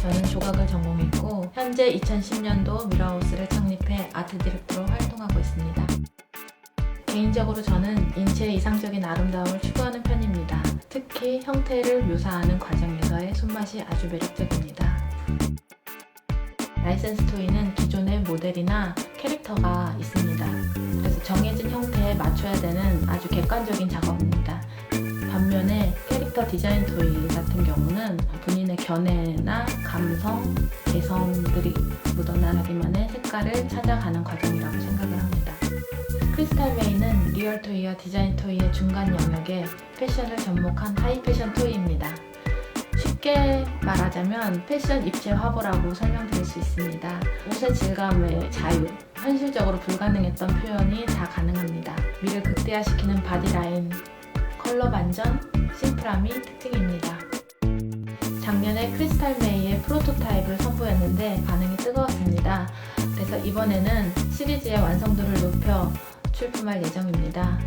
저는 조각을 전공했고 현재 2010년도 미라하우스를 창립해 아트 디렉터로 활동하고 있습니다. 개인적으로 저는 인체의 이상적인 아름다움을 추구하는 편입니다. 특히 형태를 묘사하는 과정에서의 손맛이 아주 매력적입니다. 라이센스 토이는 기존의 모델이나 캐릭터가 있습니다. 그래서 정해진 형태에 맞춰야 되는 아주 객관적인 작업입니다. 반면에 캐릭터 디자인 토이 같은 본인의 견해나 감성, 개성들이 묻어나기만의 색깔을 찾아가는 과정이라고 생각을 합니다. 크리스탈 메이는 리얼 토이와 디자인 토이의 중간 영역에 패션을 접목한 하이 패션 토이입니다. 쉽게 말하자면 패션 입체 화보라고 설명드릴 수 있습니다. 옷의 질감의 자유, 현실적으로 불가능했던 표현이 다 가능합니다. 미를 극대화시키는 바디라인, 컬러 반전, 심플함이 특징입니다. 작년에 크리스탈 메이의 프로토타입을 선보였는데 반응이 뜨거웠습니다. 그래서 이번에는 시리즈의 완성도를 높여 출품할 예정입니다.